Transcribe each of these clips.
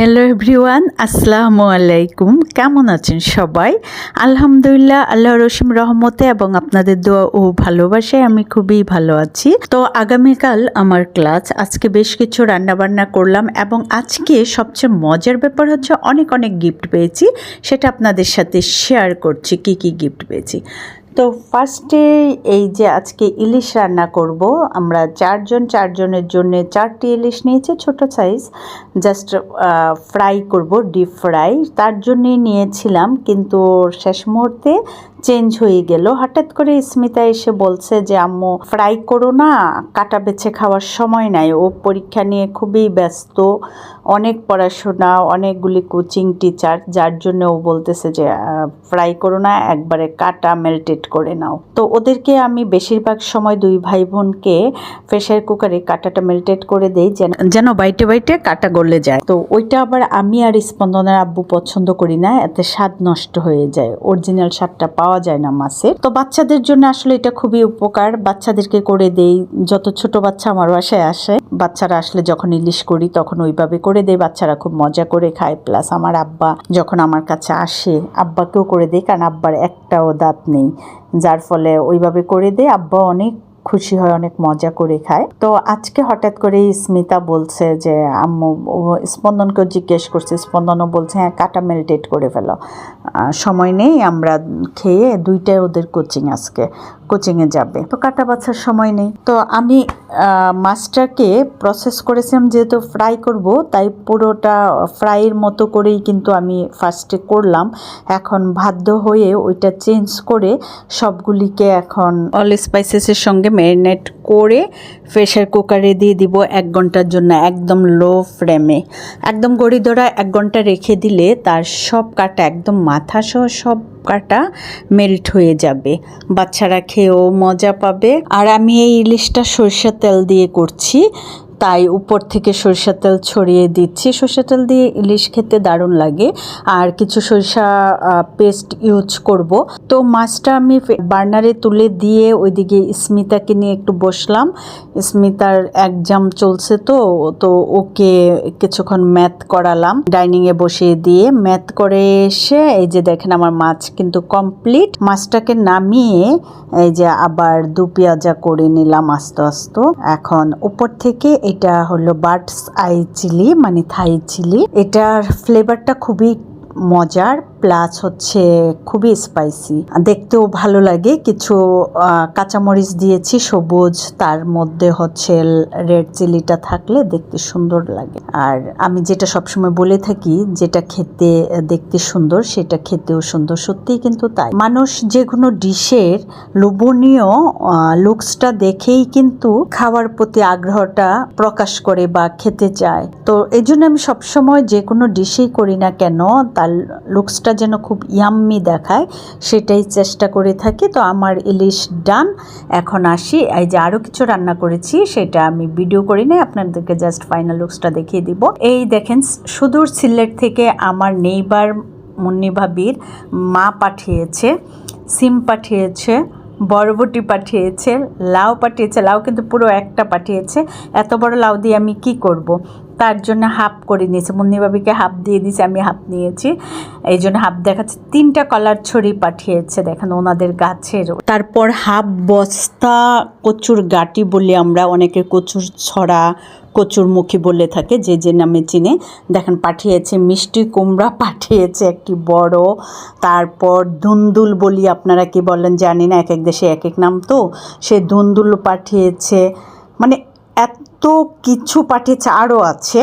Hello everyone আসসালামু আলাইকুম কেমন আছেন সবাই? আলহামদুলিল্লাহ আল্লাহ রসিম রহমতে এবং আপনাদের দোয়া ও ভালোবাসায় আমি খুবই ভালো আছি। তো আগামীকাল আমার ক্লাস, আজকে বেশ কিছু রান্নাবান্না করলাম এবং আজকে সবচেয়ে মজার ব্যাপার হচ্ছে অনেক অনেক গিফট পেয়েছি। সেটা আপনাদের সাথে শেয়ার করছি, কি কি গিফট পেয়েছি। তো ফার্স্টে এই যে আজকে ইলিশ রান্না করব, আমরা চারজন, চারজনের জন্য চারটি ইলিশ নিয়েছি, ছোট সাইজ জাস্ট ফ্রাই করব ডিপ ফ্রাই তার জন্যই নিয়েছিলাম, কিন্তু শেষ মুহূর্তে চেঞ্জ হয়ে গেল। হঠাৎ করে স্মিতা এসে বলছে যে, আম্মু ফ্রাই করো না কাটা বেছে খাওয়ার সময় নাই। ও পরীক্ষা নিয়ে খুবই ব্যস্ত। অনেক পড়াশোনা, অনেকগুলি কোচিং টিচার যার জন্য ও বলতেছে যে ফ্রাই করো না, একবারে কাটা মেল্টেড করে নাও। তো ওদেরকে আমি বেশিরভাগ সময় দুই ভাই বোনকে প্রেশার কুকারে কাটাটা মেল্টেড করে দেই, যেন যেন বাইটে বাইটে কাটা গলে যায়। তো ওইটা আবার আমি আর স্পন্দনের আব্বু পছন্দ করি না, এতে স্বাদ নষ্ট হয়ে যায় অরিজিনাল স্বাদটা পাওয়া যায় না মাছের। তো বাচ্চাদের জন্য আসলে এটা খুবই উপকার, বাচ্চাদেরকে করে দেই, যত ছোট বাচ্চা আমার বাসায় আসে, বাচ্চারা আসলে যখন ইলিশ করি, তখন ওইভাবে করে দেই বাচ্চারা খুব মজা করে খায়। প্লাস আমার আব্বা যখন আমার কাছে আসে, আব্বাকেও করে দেই কারণ আব্বার একটাও দাঁত নেই। যার ফলে ওইভাবে করে দেয় আব্বা অনেক খুশি হয়, অনেক মজা করে খায়। তো আজকে হঠাৎ করে স্মিতা বলছে যে, আম্মু, ও স্পন্দনকেও জিজ্ঞেস করছে। স্পন্দনও বলছে হ্যাঁ কাটা মেল্টেড করে ফেলো। সময় নেই, আমরা খেয়ে দুইটাই ওদের কোচিং আজকে। কোচিংয়ে যাবে। তো কাটা বাছার সময় নেই। তো আমি মাছটাকে প্রসেস করেছিলাম যেহেতু ফ্রাই করব, তাই পুরোটা ফ্রাইয়ের মতো করেই কিন্তু আমি ফার্স্টে করলাম। এখন বাধ্য হয়ে ওইটা চেঞ্জ করে সবগুলিকে এখন অল স্পাইসেসের সঙ্গে ম্যারিনেট করে প্রেশার কুকারে দিয়ে দিব এক ঘণ্টার জন্য একদম লো ফ্লেমে একদম গড়ি ধরা এক ঘণ্টা রেখে দিলে তার সব কাটা একদম মাথা সহ সব কাটা মেল্ট হয়ে যাবে। বাচ্চারা খেয়েও মজা পাবে। আর আমি এই ইলিশটা সরষের তেল দিয়ে করছি। তাই উপর থেকে সরিষার তেল ছড়িয়ে দিচ্ছি। সরিষা তেল দিয়ে ইলিশ খেতে দারুণ লাগে। আর কিছু সরিষা পেস্ট ইউজ করব। তো মাছটা আমি বার্নারে তুলে দিয়ে ওইদিকে স্মিতাকে নিয়ে একটু বসলাম। স্মিতার একজাম চলছে তো তো ওকে কিছুক্ষণ ম্যাথ করালাম। ডাইনিংয়ে বসিয়ে দিয়ে ম্যাথ করে এসে এই যে দেখেন আমার মাছ কিন্তু কমপ্লিট। মাছটাকে নামিয়ে এই যে আবার দু পেঁয়াজা করে নিলাম আস্তে আস্তে। এখন উপর থেকে এটা হলো বার্ডস আই চিলি মানে থাই চিলি। এটার ফ্লেভারটা খুবই মজার। প্লাস হচ্ছে খুবই স্পাইসি দেখতেও ভালো লাগে। কিছু কাঁচামরিচ দিয়েছি, সবুজ, তার মধ্যে হচ্ছে রেড চিলিটা থাকলে দেখতে সুন্দর লাগে। আর আমি যেটা সবসময় বলে থাকি, যেটা খেতে দেখতে সুন্দর, সেটা খেতেও সুন্দর। সত্যিই কিন্তু তাই। মানুষ যে কোনো ডিশের লোভনীয় লুকসটা দেখেই কিন্তু খাওয়ার প্রতি আগ্রহটা প্রকাশ করে বা খেতে চায়। তো এই জন্য আমি সবসময় যে কোনো ডিশেই করি না কেন, তার লুকসটা যেন খুব ইয়াম্মি দেখায়, সেটাই চেষ্টা করে থাকি। তো আমার ইলিশ ডান, এখন আসি। এই যে আরও কিছু রান্না করেছি, সেটা আমি ভিডিও করি না আপনাদেরকে জাস্ট ফাইনাল লুকসটা দেখিয়ে দিব। এই দেখেন, সুদূর সিলেট থেকে আমার নেইবার মুন্নি ভাবির মা পাঠিয়েছে, সিম পাঠিয়েছে, বরবটি পাঠিয়েছে, লাউ পাঠিয়েছে, লাউ কিন্তু পুরো একটা পাঠিয়েছে। এত বড় লাউ দিয়ে আমি কি করব। তার জন্য হাফ করে নিয়েছে। মুন্নিবাবিকে হাফ দিয়ে দিয়েছে, আমি হাফ নিয়েছি। এই জন্য হাফ দেখাচ্ছে। তিনটা কলার ছড়ি পাঠিয়েছে, দেখেন ওনাদের গাছের। তারপর হাফ বস্তা কচুর গাটি বলি আমরা অনেকে কচুর ছড়া, কচুর মুখী বলে থাকে, যে যে নামে চিনে। দেখেন পাঠিয়েছে, মিষ্টি কুমড়া পাঠিয়েছে একটি বড়। তারপর দুন্দুল বলি, আপনারা কি বলেন জানি না, এক এক দেশে এক এক নাম তো। সে দুন্দুল পাঠিয়েছে। মানে কিছু পাঠিয়েছে আরও আছে।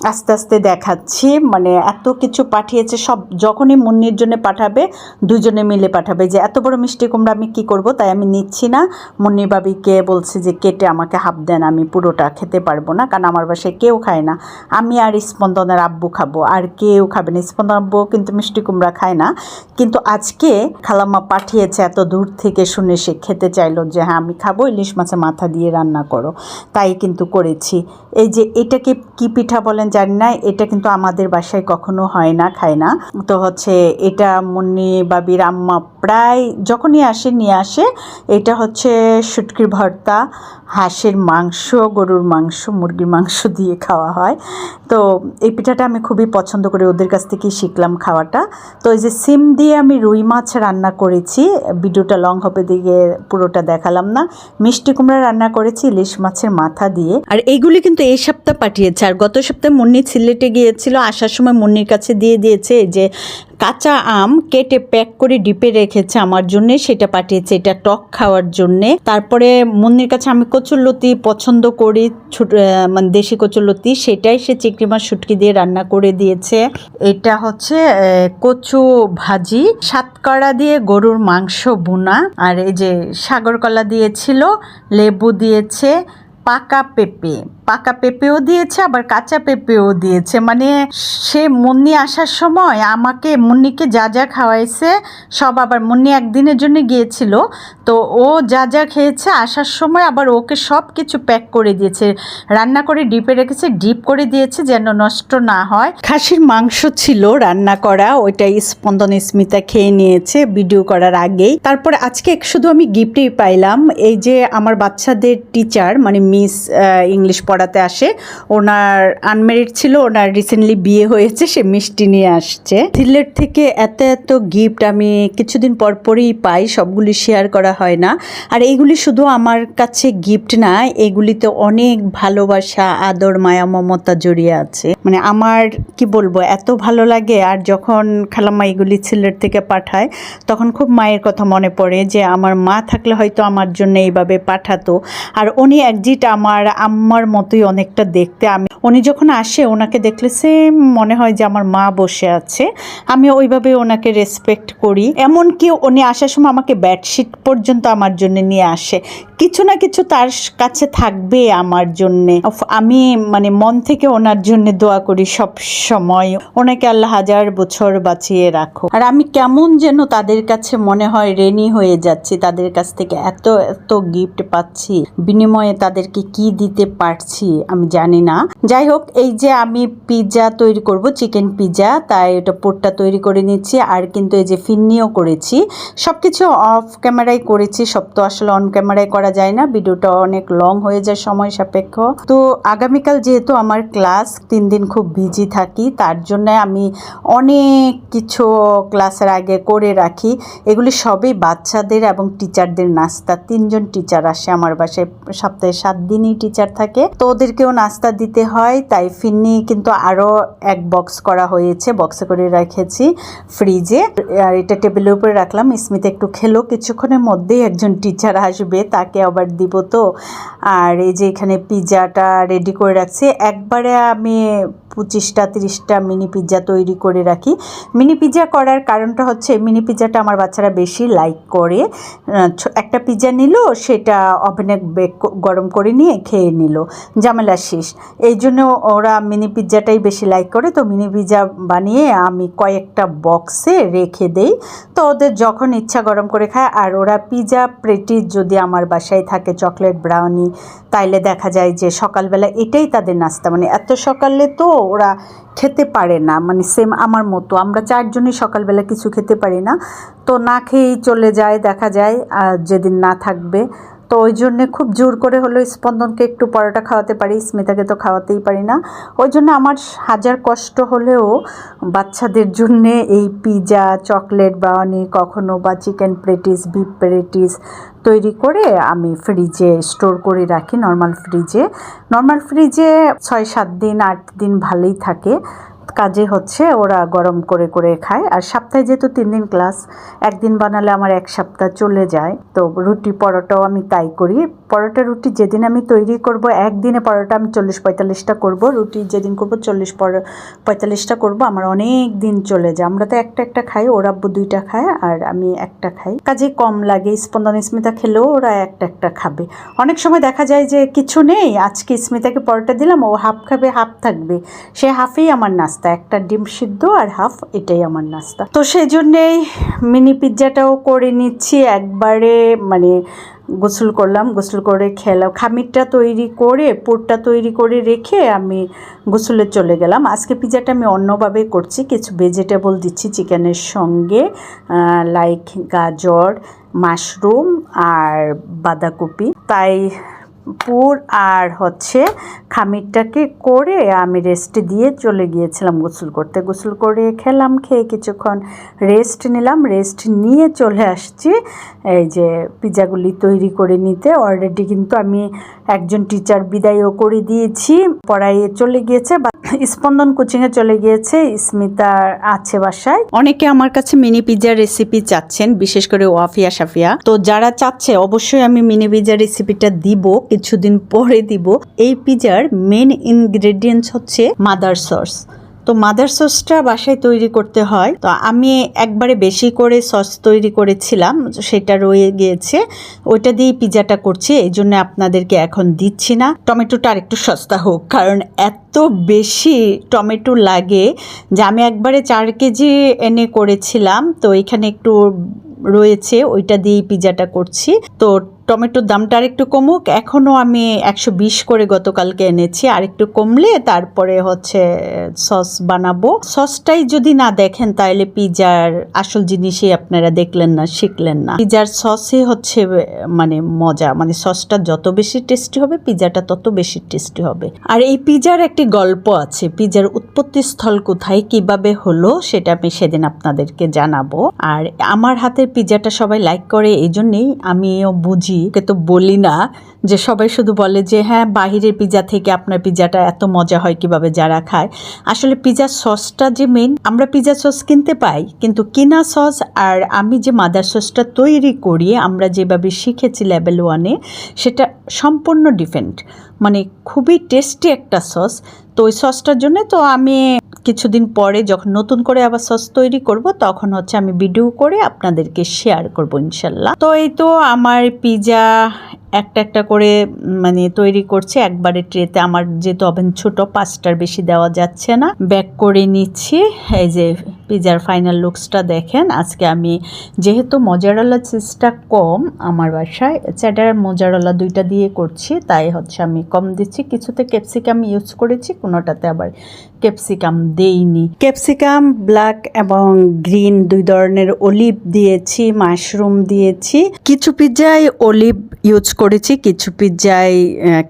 আস্তে আস্তে দেখাচ্ছি। মানে এত কিছু পাঠিয়েছে, সব যখনই মুন্নির জন্য পাঠাবে, দুজনে মিলে পাঠাবে যে, এত বড় মিষ্টি কুমড়া আমি কি করব? তাই আমি নিচ্ছি না। মুন্নি বাবিকে বলছে যে, কেটে আমাকে হাফ দেন, আমি পুরোটা খেতে পারব না, কারণ আমার বাসায় কেউ খায় না। আমি আর স্পন্দনের আব্বু খাব, আর কেউ খাবে না। স্পন্দন আব্বু কিন্তু মিষ্টি কুমড়া খায় না। কিন্তু আজকে খালাম্মা পাঠিয়েছে এত দূর থেকে শুনে সে খেতে চাইলো যে হ্যাঁ আমি খাব, ইলিশ মাছের মাথা দিয়ে রান্না করো। তাই কিন্তু করেছি। এই যে, এটাকে কি পিঠা বলেন জানি না, এটা কিন্তু আমাদের বাসায় কখনো হয় না, খায় না। তো হচ্ছে এটা মুন্নি বাবির আম্মা প্রায় যখনই আসে, নিয়ে আসে, এটা হচ্ছে শুটকির ভর্তা। হাঁসের মাংস, গরুর মাংস, মুরগির মাংস দিয়ে খাওয়া হয়। তো এই পিঠাটা আমি খুবই পছন্দ করি ওদের কাছ থেকেই শিখলাম খাওয়াটা। তো এই যে সিম দিয়ে আমি রুই মাছ রান্না করেছি, ভিডিওটা লং হবে দিকে পুরোটা দেখালাম না। মিষ্টি কুমড়া রান্না করেছি, ইলিশ মাছের মাথা দিয়ে। আর এইগুলি কিন্তু এই সপ্তাহ পাঠিয়েছে, আর গত সপ্তাহে মুন্নি সিলেটে গিয়েছিল, আসার সময় মুন্নির কাছে দিয়ে দিয়েছে যে কাঁচা আম কেটে প্যাক করে ডিপে রেখেছে আমার জন্য, সেটা পাঠিয়েছে। এটা টক খাওয়ার জন্য। তারপরে মুন্নির কাছে আমি কচুরলতি পছন্দ করি, ছোট মানে দেশি কচুরলতি সেটাই সে চিংড়ি মাছ শুটকি দিয়ে রান্না করে দিয়েছে। এটা হচ্ছে কচু ভাজি, সাতকড়া দিয়ে গরুর মাংস বোনা আর এই যে সাগরকলা দিয়েছিল, লেবু দিয়েছে পাকা পেঁপে। পাকা পেঁপেও দিয়েছে, আবার কাঁচা পেঁপেও দিয়েছে। মানে সে মুন্নি আসার সময় আমাকে, মুন্নিকে যা যা খাওয়াইছে, সব আবার মুন্নি একদিনের জন্য গিয়েছিল। তো ও যা যা খেয়েছে, আসার সময় আবার ওকে সব কিছু প্যাক করে দিয়েছে। রান্না করে ডিপে রেখেছে, ডিপ করে দিয়েছে যেন নষ্ট না হয়। খাসির মাংস ছিল রান্না করা, ওইটা স্পন্দন স্মিতা খেয়ে নিয়েছে ভিডিও করার আগেই। তারপর আজকে শুধু আমি গিফটই পাইলাম। এই যে আমার বাচ্চাদের টিচার মানে মিস ইংলিশ পড়াতে আসে। ওনার আনমেরিড ছিল, ওনার রিসেন্টলি বিয়ে হয়েছে, সে মিষ্টি নিয়ে আসছে। সিলেট থেকে এত এত গিফট আমি কিছুদিন পর পরই পাই, সবগুলি শেয়ার করা হয় না। আর এইগুলি শুধু আমার কাছে গিফট না, এগুলিতে অনেক ভালোবাসা, আদর, মায়া, মমতা জড়িয়ে আছে। মানে আমার, কি বলব, এত ভালো লাগে, আর যখন খালাম্মা এগুলি সিলেট থেকে পাঠায়, তখন খুব মায়ের কথা মনে পড়ে যে, আমার মা থাকলে হয়তো আমার জন্য এইভাবে পাঠাতো। আর উনি একজিট আমার আম্মার মতোই অনেকটা দেখতে। আমি, উনি যখন আসে, ওনাকে দেখলে সেম মনে হয় যে আমার মা বসে আছে। আমি ওইভাবে ওনাকে রেসপেক্ট করি। এমনকি উনি আসার সময় আমাকে বেডশিট পর্যন্ত আমার জন্য নিয়ে আসে। কিছু না কিছু তার কাছে থাকবে আমার জন্যে। আমি মানে মন থেকে ওনার জন্য দোয়া করি সব সময়। ওনাকে আল্লাহ হাজার বছর বাঁচিয়ে রাখো আর আমি কেমন যেন তাদের কাছে মনে হয় রেনি হয়ে যাচ্ছি। তাদের কাছ থেকে এত এত গিফট পাচ্ছি। বিনিময়ে তাদেরকে কি দিতে পারছি আমি জানি না। যাই হোক, এই যে আমি পিৎজা তৈরি করব, চিকেন পিৎজা, তাই এটা পোটটা তৈরি করে নিচ্ছি, আর কিন্তু এই যে ফিন্নিও করেছি। সব কিছু অফ ক্যামেরায় করেছি, সব তো আসলে অন ক্যামেরায় করা যায় না, ভিডিওটা অনেক লং হয়ে যায় সময় সাপেক্ষ। তো আগামীকাল যেহেতু আমার ক্লাস, তিন দিন খুব বিজি থাকি, তার জন্য আমি অনেক কিছু ক্লাসের আগে করে রাখি। এগুলি সবই বাচ্চাদের এবং টিচারদের নাস্তা। তিনজন টিচার আসে আমার বাসায় সপ্তাহে সাত দিনই টিচার থাকে। তো ওদেরকেও নাস্তা দিতে হয়, তাই ফিন্নি কিন্তু আরও এক বক্স করা হয়েছে বক্সে করে রেখেছি ফ্রিজে আর এটা টেবিলের উপরে রাখলাম স্মিতে একটু খেলো, কিছুক্ষণের মধ্যেই একজন টিচার আসবে, তাকে আবার দিব তো। আর এই যে এখানে পিজাটা রেডি করে রাখছি, একবারে আমি পঁচিশটা, তিরিশটা মিনি পিৎজা তৈরি করে রাখি। মিনি পিৎজা করার কারণটা হচ্ছে মিনি পিৎজাটা আমার বাচ্চারা বেশি লাইক করে। একটা পিৎজা নিল, সেটা ওভেনে বেক গরম করে নিয়ে খেয়ে নিল। ঝামেলা শেষ। এই জন্য ওরা মিনি পিৎজাটাই বেশি লাইক করে। তো মিনি পিৎজা বানিয়ে আমি কয়েকটা বক্সে রেখে দেই। তো ওদের যখন ইচ্ছা গরম করে খায়, আর ওরা পিৎজা প্রেটিস যদি আমার বাসায় থাকে চকলেট ব্রাউনি তাইলে দেখা যায় যে সকালবেলা এটাই তাদের নাস্তা। মানে এত সকালে তো ওরা খেতে পারে না মানে সেম আমার মতো। আমরা চারজনই সকালবেলা কিছু খেতে পারি না। তো না খেয়েই চলে যায়, দেখা যায় যেদিন না থাকবে তো ওই জন্যে খুব জোর করে হলেও স্পন্দনকে একটু পরোটা খাওয়াতে পারি, স্মিতাকে তো খাওয়াতেই পারি না। ওই জন্য আমার হাজার কষ্ট হলেও বাচ্চাদের জন্যে এই পিৎজা চকলেট ব্রাউনি কখনো বা চিকেন প্লেটিস বিফ প্লেটিস তৈরি করে আমি ফ্রিজে স্টোর করে রাখি, নর্মাল ফ্রিজে। নর্মাল ফ্রিজে ছয় সাত দিন, আট দিন ভালোই থাকে। কাজে হচ্ছে, ওরা গরম করে করে খায়। আর সপ্তাহে যেহেতু তিন দিন ক্লাস, একদিন বানালে আমার এক সপ্তাহ চলে যায়। তো রুটি পরোটাও আমি তাই করি। পরোটা রুটি যেদিন আমি তৈরি করব, একদিনে পরোটা আমি চল্লিশ পঁয়তাল্লিশটা করব। রুটি যেদিন করব, চল্লিশ পর, পঁয়তাল্লিশটা করব। আমার অনেক দিন চলে যায়। আমরা তো একটা একটা খাই, ওরা দুইটা খায়, আর আমি একটা খাই। কাজে কম লাগে স্পন্দন স্মিতা খেলেও ওরা একটা একটা খাবে। অনেক সময় দেখা যায় যে কিছু নেই, আজকে স্মিতাকে পরোটা দিলাম, ও হাফ খাবে, হাফ থাকবে। সে হাফেই আমার নাস্তা। একটা ডিম সিদ্ধ আর হাফ এটাই আমার নাস্তা। তো সেই জন্যেই মিনি পিৎজাটাও করে নিচ্ছি, একবারে মানে গোসল করলাম, গোসল করে খেলাম। খামিরটা তৈরি করে, পুরটা তৈরি করে রেখে আমি গোসলে চলে গেলাম। আজকে পিৎজাটা আমি অন্যভাবে করছি, কিছু ভেজিটেবল দিচ্ছি চিকেনের সঙ্গে লাইক গাজর, মাশরুম আর বাঁধাকপি। তাই পুর আর হচ্ছে খামিরটাকে করে আমি রেস্ট দিয়ে চলে গিয়েছিলাম গোসল করতে। গোসল করে খেলাম, খেয়ে কিছুক্ষণ রেস্ট নিলাম। রেস্ট নিয়ে চলে আসছি এই যে পিৎজাগুলি তৈরি করে নিতে। অলরেডি কিন্তু আমি একজন টিচার বিদায়ও করে দিয়েছি। পড়াইয়ে চলে গিয়েছে বা স্পন্দন কোচিংয়ে চলে গিয়েছে। স্মিতা আছে বাসায়। অনেকে আমার কাছে মিনি পিৎজার রেসিপি চাচ্ছেন, বিশেষ করে ওয়াফিয়া সাফিয়া তো যারা চাচ্ছে, অবশ্যই আমি মিনি পিজার রেসিপিটা দিব। কিছুদিন পরে দিব। এই পিৎজার মেন ইনগ্রেডিয়েন্টস হচ্ছে মাদার সস তো মাদার সসটা বাসায় তৈরি করতে হয়। তো আমি একবারে বেশি করে সস তৈরি করেছিলাম, সেটা রয়ে গিয়েছে। ওইটা দিয়ে পিজাটা করছি, এই জন্য আপনাদেরকে এখন দিচ্ছি না। টমেটোটা আরেকটু সস্তা হোক, কারণ এত বেশি টমেটো লাগে যে আমি একবারে চার কেজি এনে করেছিলাম। তো এখানে একটু রয়েছে, ওইটা দিয়েই পিৎজাটা করছি। তো টমেটোর দামটা আর একটু কমুক। এখনও আমি একশো বিশ করে গতকালকে এনেছি। আর একটু কমলে তারপরে হচ্ছে সস বানাবো। সসটাই যদি না দেখেন তাহলে পিজার আসল জিনিসই আপনারা দেখলেন না, শিখলেন না। পিজার সসই হচ্ছে মানে মজা। মানে সসটা যত বেশি টেস্টি হবে, পিজাটা তত বেশি টেস্টি হবে। আর এই পিজার একটি গল্প আছে। পিজার উৎপত্তি স্থল কোথায়, কীভাবে হলো, সেটা আমি সেদিন আপনাদেরকে জানাব। আর আমার হাতের পিজাটা সবাই লাইক করে, এই জন্যেই আমিও বুঝি কে তো বলি না যে সবাই শুধু বলে যে হ্যাঁ বাহিরের পিজা থেকে আপনার পিজাটা এত মজা হয় কীভাবে যারা খায়? আসলে পিজার সসটা যে মেন আমরা পিজা সস কিনতে পাই, কিন্তু কিনা সস আর আমি যে মাদার সসটা তৈরি করি, আমরা যেভাবে শিখেছি লেভেল ওয়ানে সেটা সম্পূর্ণ ডিফারেন্ট মানে খুবই টেস্টি একটা সস তো ওই সসটার জন্য তো আমি কিছুদিন পরে যখন নতুন করে আবার সস তৈরি করব, তখন হচ্ছে আমি ভিডিও করে আপনাদেরকে শেয়ার করব ইনশাল্লাহ। তো এই তো আমার পিজা একটা একটা করে মানে তৈরি করছে। একবারে ট্রেতে আমার যেহেতু ওভেন ছোট, পাঁচটার বেশি দেওয়া যাচ্ছে না। ব্যাক করে নিচ্ছি। এই যে পিজার ফাইনাল লুকসটা দেখেন। আজকে আমি যেহেতু মজারালা চিজটা কম আমার বাসায় চ্যাটার মজারালা দুইটা দিয়ে করছি, তাই হচ্ছে আমি কম দিচ্ছি। কিছুতে ক্যাপসিকাম ইউজ করেছি, কোনোটাতে আবার ক্যাপসিকাম দেইনি। ক্যাপসিকাম, ব্ল্যাক এবং গ্রিন দুই ধরনের অলিভ দিয়েছি, মাশরুম দিয়েছি। কিছু পিৎজায় অলিভ ইউজ করেছি, কিছু পিৎজায়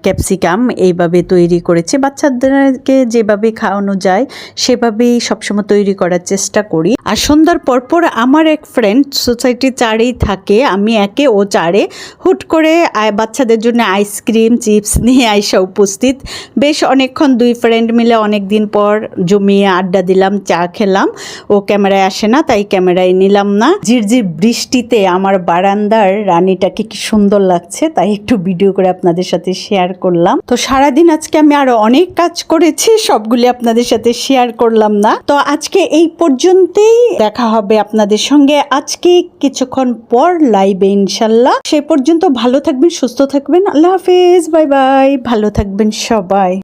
ক্যাপসিকাম এইভাবে তৈরি করেছি। বাচ্চাদেরকে যেভাবে খাওয়ানো যায়, সেভাবেই সবসময় তৈরি করার চেষ্টা করি। আর সন্ধ্যার পরপর আমার এক ফ্রেন্ড সোসাইটি চারেই থাকে, আমি একে ও চারে হুট করে বাচ্চাদের জন্য আইসক্রিম চিপস নিয়ে আইসা উপস্থিত। বেশ অনেকক্ষণ দুই ফ্রেন্ড মিলে অনেক দিন পর জমিয়ে আড্ডা দিলাম, চা খেলাম। ও ক্যামেরায় আসে না, তাই ক্যামেরায় নিলাম না। ঝিরঝির বৃষ্টিতে আমার বারান্দার রানীটাকে কি সুন্দর লাগছে, তাই একটু ভিডিও করে আপনাদের সাথে শেয়ার করলাম। তো সারাদিন আজকে আমি আরও অনেক কাজ করেছি, সবগুলি আপনাদের সাথে শেয়ার করলাম না। তো আজকে এই পর্যন্তই, দেখা হবে আপনাদের সঙ্গে আজকে কিছুক্ষণ পর লাইভে ইনশাল্লাহ। সে পর্যন্ত ভালো থাকবেন, সুস্থ থাকবেন, আল্লাহ হাফেজ, বাই বাই, ভালো থাকবেন সবাই।